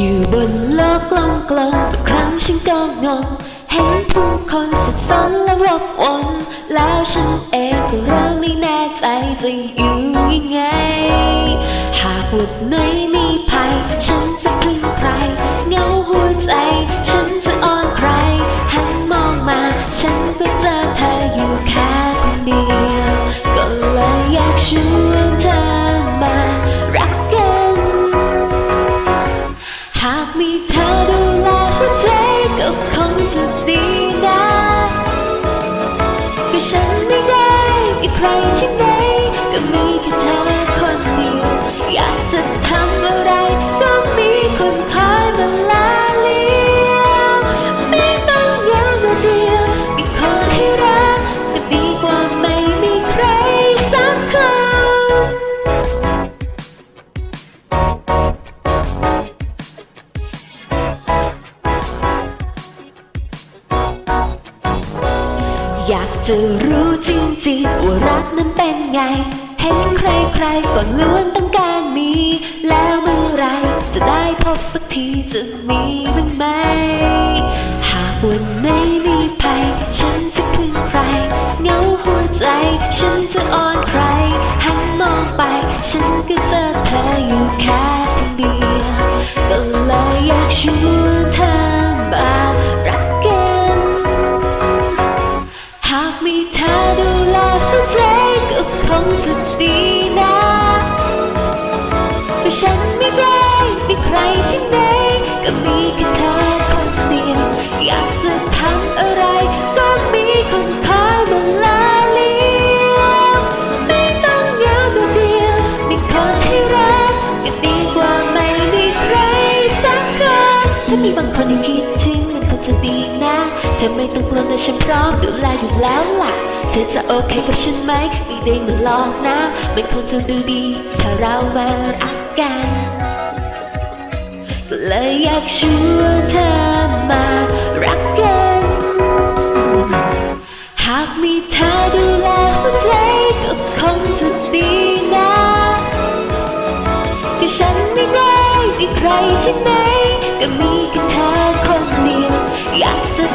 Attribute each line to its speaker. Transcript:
Speaker 1: อยู่บนโลกกลมกลมทุกครั้งฉันก็งง เห็นผู้คนสับสนและวอกวนแล้วฉันเองก็เริ่มไม่แน่ใจจะอยู่ยังไง หากวันไหนมีภัยฉัน จะรู้จริงๆว่ารักนั้นเป็นไง เห็นใครๆก็ล้วนต้องการมี แล้วเมื่อไรจะได้พบสักทีจะมีบ้างไหม หากวันไหนมีภัยฉันจะพึ่งใครเงาหัวใจ ฉันจะอ้อนใคร หันมองไป ฉันก็เจอเธออยู่แค่เดียวก็เลยอยากชวนเธอ เธอไม่ต้องกลัวนะฉันพร้อมดูแลอยู่แล้วล่ะ เธอจะโอเคกับฉันไหมไม่ได้มาลอกนะ มันคงจะดูดี ถ้าเรามารักกันก็เลยอยากชวนเธอมารักกัน หากมีเธอดูแลหัวใจก็คงจะดีนะก็ฉันไม่ได้มีใครที่ไหนก็มีแค่เธอคนเดียวอยากจะ